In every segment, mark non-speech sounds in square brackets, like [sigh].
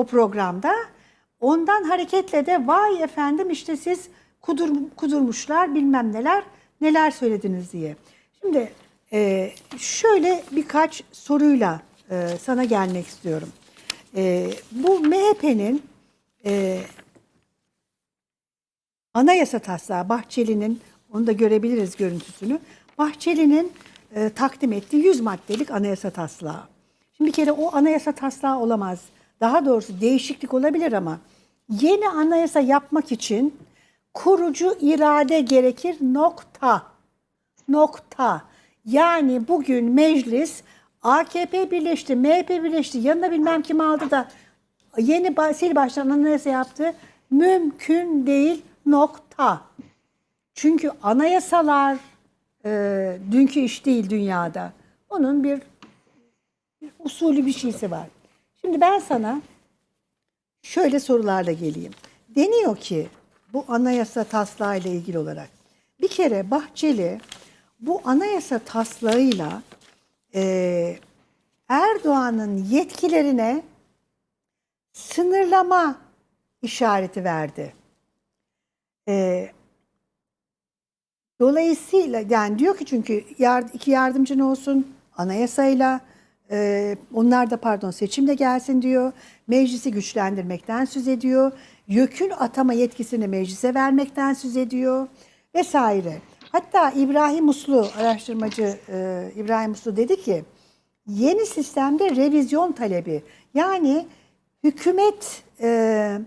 o programda. Ondan hareketle de vay efendim işte siz kudur, kudurmuşlar bilmem neler neler söylediniz diye. Şimdi e, şöyle birkaç soruyla e, sana gelmek istiyorum. E, bu MHP'nin e, anayasa taslağı Bahçeli'nin onu da görebiliriz görüntüsünü. Bahçeli'nin e, takdim ettiği 100 maddelik anayasa taslağı. Şimdi bir kere o anayasa taslağı olamaz. Daha doğrusu değişiklik olabilir ama yeni anayasa yapmak için kurucu irade gerekir nokta. Nokta. Yani bugün meclis AKP birleşti, MHP birleşti, yanına bilmem kim aldı da yeni sil baştan anayasa yaptı. Mümkün değil nokta. Çünkü anayasalar e, dünkü iş değil dünyada. Onun bir, bir usulü bir şeysi var. Şimdi ben sana şöyle sorularla geleyim. Deniyor ki bu anayasa taslağı ile ilgili olarak bir kere Bahçeli bu anayasa taslağıyla e, Erdoğan'ın yetkilerine sınırlama işareti verdi. E, dolayısıyla yani diyor ki çünkü yard, iki yardımcın olsun anayasayla e, onlar da pardon seçimle gelsin diyor. Meclisi güçlendirmekten söz ediyor. YÖK'ün atama yetkisini meclise vermekten söz ediyor vesaire. Hatta İbrahim Uslu araştırmacı e, İbrahim Uslu dedi ki yeni sistemde revizyon talebi yani hükümet e,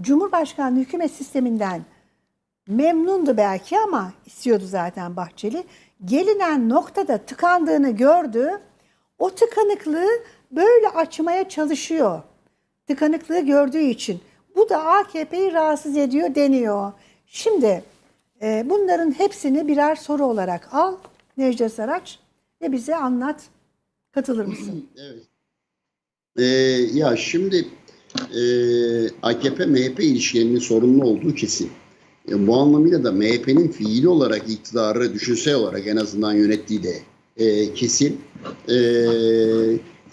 Cumhurbaşkanlığı hükümet sisteminden memnundu belki ama istiyordu zaten Bahçeli. Gelinen noktada tıkandığını gördü. O tıkanıklığı böyle açmaya çalışıyor. Tıkanıklığı gördüğü için. Bu da AKP'yi rahatsız ediyor deniyor. Şimdi e, bunların hepsini birer soru olarak al Necdet Saraç ve bize anlat. Katılır mısın? [clears throat] Evet. Ee, ya şimdi e, AKP-MHP ilişkilerinin sorunlu olduğu kesin. E, bu anlamıyla da MHP'nin fiili olarak iktidarı düşünsel olarak en azından yönettiği de e, kesin. E,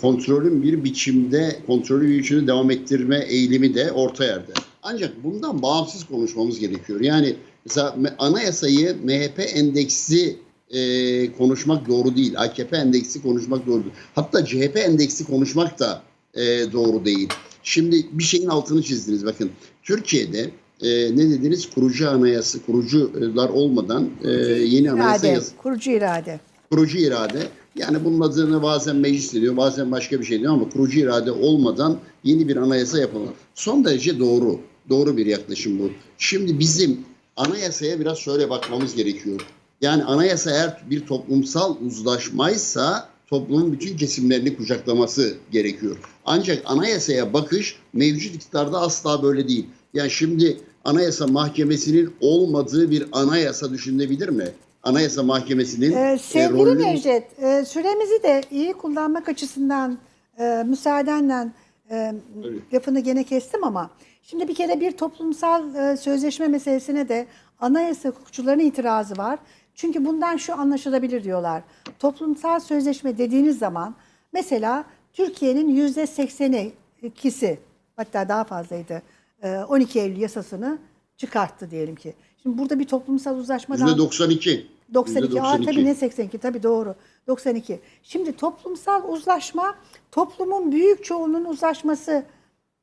kontrolün bir biçimde, kontrolü biçimde devam ettirme eğilimi de orta yerde. Ancak bundan bağımsız konuşmamız gerekiyor. Yani mesela me- anayasayı MHP endeksi e, konuşmak doğru değil. AKP endeksi konuşmak doğru değil. Hatta CHP endeksi konuşmak da e, doğru değil. Şimdi bir şeyin altını çizdiniz bakın. Türkiye'de e, ne dediniz? Kurucu anayası, kurucular olmadan e, yeni anayasa İrade, yaz- kurucu irade. Kurucu irade. Yani bunun adını bazen meclis diyor, bazen başka bir şey diyor ama kurucu irade olmadan yeni bir anayasa yapamaz. Son derece doğru. Doğru bir yaklaşım bu. Şimdi bizim anayasaya biraz şöyle bakmamız gerekiyor. Yani anayasa eğer bir toplumsal uzlaşmaysa toplumun bütün kesimlerini kucaklaması gerekiyor. Ancak anayasaya bakış mevcut iktidarda asla böyle değil. Yani şimdi anayasa mahkemesinin olmadığı bir anayasa düşünebilir mi? Anayasa mahkemesinin Ee, e, sevgili rolünü- Necdet, e, süremizi de iyi kullanmak açısından e, müsaadenle e, Tabii. lafını gene kestim ama şimdi bir kere bir toplumsal e, sözleşme meselesine de anayasa hukukçuların itirazı var. Çünkü bundan şu anlaşılabilir diyorlar. Toplumsal sözleşme dediğiniz zaman mesela Türkiye'nin yüzde sekseni ikisi hatta daha fazlaydı e, 12 Eylül yasasını çıkarttı diyelim ki. Şimdi burada bir toplumsal uzlaşmadan... %92. 92. Aa, %92. tabii ne 82 tabii doğru. 92. Şimdi toplumsal uzlaşma toplumun büyük çoğunluğun uzlaşması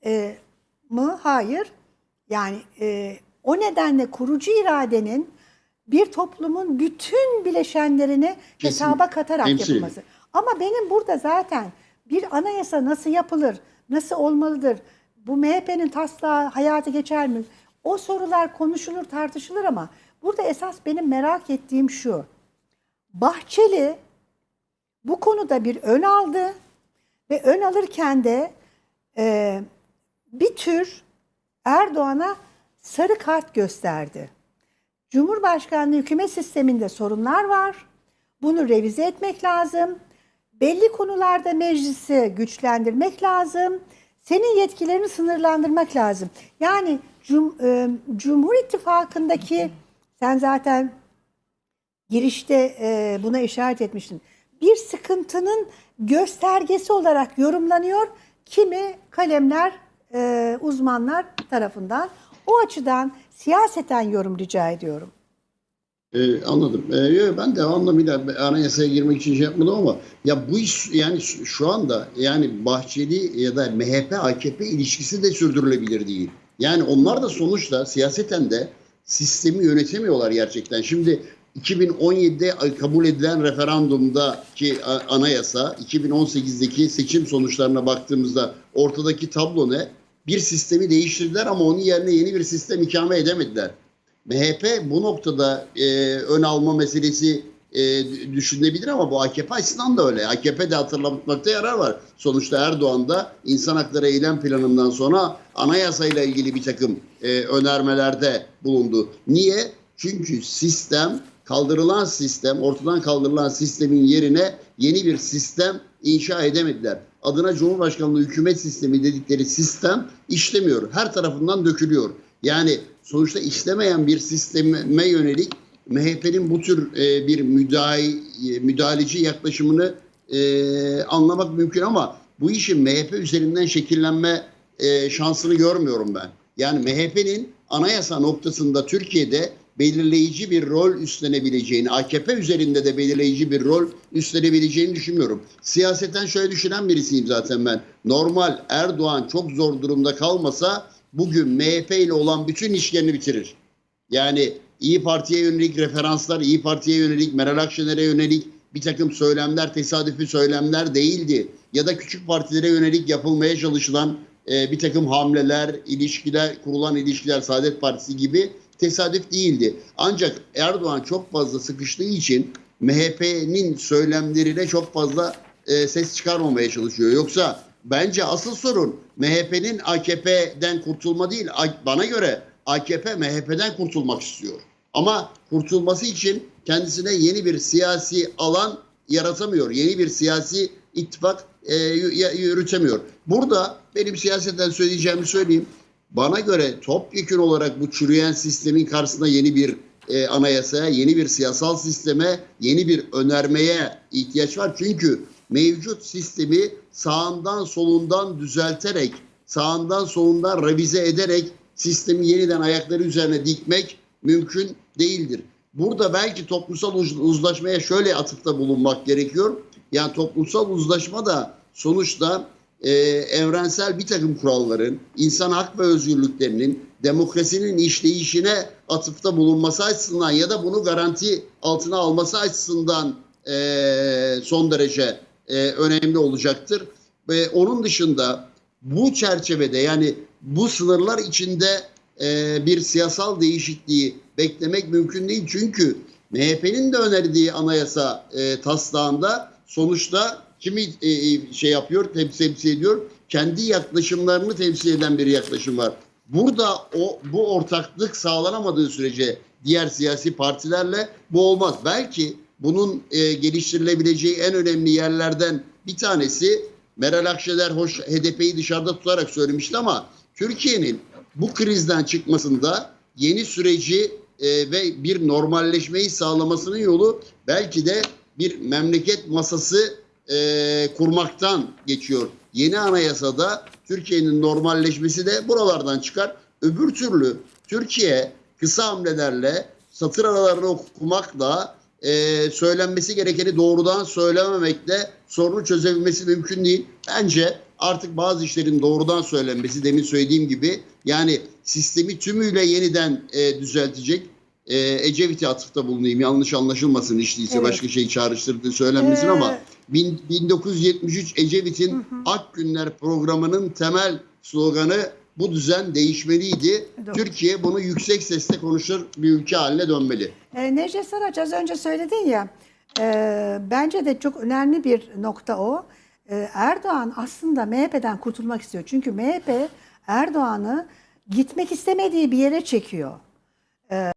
e, mı? Hayır. Yani e, o nedenle kurucu iradenin bir toplumun bütün bileşenlerini Kesin. hesaba katarak Temsil yapılması. Ama benim burada zaten bir anayasa nasıl yapılır, nasıl olmalıdır, bu MHP'nin taslağı hayata geçer mi? O sorular konuşulur, tartışılır ama burada esas benim merak ettiğim şu. Bahçeli bu konuda bir ön aldı ve ön alırken de e, bir tür Erdoğan'a sarı kart gösterdi. Cumhurbaşkanlığı hükümet sisteminde sorunlar var. Bunu revize etmek lazım. Belli konularda meclisi güçlendirmek lazım. Senin yetkilerini sınırlandırmak lazım. Yani Cum, e, Cumhur İttifakı'ndaki sen zaten girişte e, buna işaret etmiştin. Bir sıkıntının göstergesi olarak yorumlanıyor. Kimi kalemler e, uzmanlar tarafından. O açıdan siyaseten yorum rica ediyorum. Ee, anladım. Ee, ben de o anlamıyla anayasaya girmek için şey yapmadım ama ya bu iş yani şu- anda yani Bahçeli ya da MHP AKP ilişkisi de sürdürülebilir değil. Yani onlar da sonuçta siyaseten de sistemi yönetemiyorlar gerçekten. Şimdi 2017'de kabul edilen referandumdaki anayasa 2018'deki seçim sonuçlarına baktığımızda ortadaki tablo ne? Bir sistemi değiştirdiler ama onun yerine yeni bir sistem ikame edemediler. MHP bu noktada e, ön alma meselesi e, düşünebilir ama bu AKP açısından da öyle. AKP de hatırlatmakta yarar var. Sonuçta Erdoğan da insan hakları eylem planından sonra anayasayla ilgili bir takım e, önermelerde bulundu. Niye? Çünkü sistem kaldırılan sistem, ortadan kaldırılan sistemin yerine yeni bir sistem inşa edemediler. Adına Cumhurbaşkanlığı hükümet sistemi dedikleri sistem işlemiyor. Her tarafından dökülüyor. Yani sonuçta işlemeyen bir sisteme yönelik MHP'nin bu tür e, bir müdahale, müdahaleci yaklaşımını e, anlamak mümkün ama bu işin MHP üzerinden şekillenme e, şansını görmüyorum ben. Yani MHP'nin anayasa noktasında Türkiye'de belirleyici bir rol üstlenebileceğini, AKP üzerinde de belirleyici bir rol üstlenebileceğini düşünmüyorum. Siyaseten şöyle düşünen birisiyim zaten ben. Normal Erdoğan çok zor durumda kalmasa bugün MHP ile olan bütün işlerini bitirir. Yani İyi Parti'ye yönelik referanslar, İyi Parti'ye yönelik, Meral Akşener'e yönelik bir takım söylemler, tesadüfi söylemler değildi. Ya da küçük partilere yönelik yapılmaya çalışılan e, bir takım hamleler, ilişkiler, kurulan ilişkiler Saadet Partisi gibi tesadüf değildi. Ancak Erdoğan çok fazla sıkıştığı için MHP'nin söylemlerine çok fazla e, ses çıkarmamaya çalışıyor. Yoksa bence asıl sorun MHP'nin AKP'den kurtulma değil. Bana göre AKP MHP'den kurtulmak istiyor. Ama kurtulması için kendisine yeni bir siyasi alan yaratamıyor. Yeni bir siyasi ittifak e, yürütemiyor. Burada benim siyasetten söyleyeceğimi söyleyeyim. Bana göre topyekun olarak bu çürüyen sistemin karşısında yeni bir e, anayasaya, yeni bir siyasal sisteme, yeni bir önermeye ihtiyaç var. Çünkü mevcut sistemi sağından solundan düzelterek, sağından solundan revize ederek sistemi yeniden ayakları üzerine dikmek mümkün değildir. Burada belki toplumsal uz- uzlaşmaya şöyle atıfta bulunmak gerekiyor. Yani toplumsal uzlaşma da sonuçta e, evrensel bir takım kuralların, insan hak ve özgürlüklerinin, demokrasinin işleyişine atıfta bulunması açısından ya da bunu garanti altına alması açısından e, son derece e, önemli olacaktır. Ve onun dışında bu çerçevede yani bu sınırlar içinde e, bir siyasal değişikliği beklemek mümkün değil. Çünkü MHP'nin de önerdiği anayasa e, taslağında sonuçta kimi e, e, şey yapıyor, temsil, temsil ediyor? Kendi yaklaşımlarını temsil eden bir yaklaşım var. Burada o bu ortaklık sağlanamadığı sürece diğer siyasi partilerle bu olmaz. Belki bunun e, geliştirilebileceği en önemli yerlerden bir tanesi Meral Akşener hoş HDP'yi dışarıda tutarak söylemişti ama Türkiye'nin bu krizden çıkmasında yeni süreci e, ve bir normalleşmeyi sağlamasının yolu belki de bir memleket masası e, kurmaktan geçiyor. Yeni anayasada Türkiye'nin normalleşmesi de buralardan çıkar. Öbür türlü Türkiye kısa hamlelerle satır aralarını okumakla e, söylenmesi gerekeni doğrudan söylememekle sorunu çözebilmesi mümkün değil. Bence artık bazı işlerin doğrudan söylenmesi demin söylediğim gibi yani sistemi tümüyle yeniden e, düzeltecek. E, Ecevit'e atıfta bulunayım yanlış anlaşılmasın hiç değilse Evet. başka şey çağrıştırdığı söylenmesin Ee, ama bin- 1973 Ecevit'in Ak Günler programının temel sloganı bu düzen değişmeliydi. Doğru. Türkiye bunu yüksek sesle konuşur bir ülke haline dönmeli. E, Necdet Saraç az önce söyledin ya, e, bence de çok önemli bir nokta o. E, Erdoğan aslında MHP'den kurtulmak istiyor. Çünkü MHP Erdoğan'ı gitmek istemediği bir yere çekiyor. E,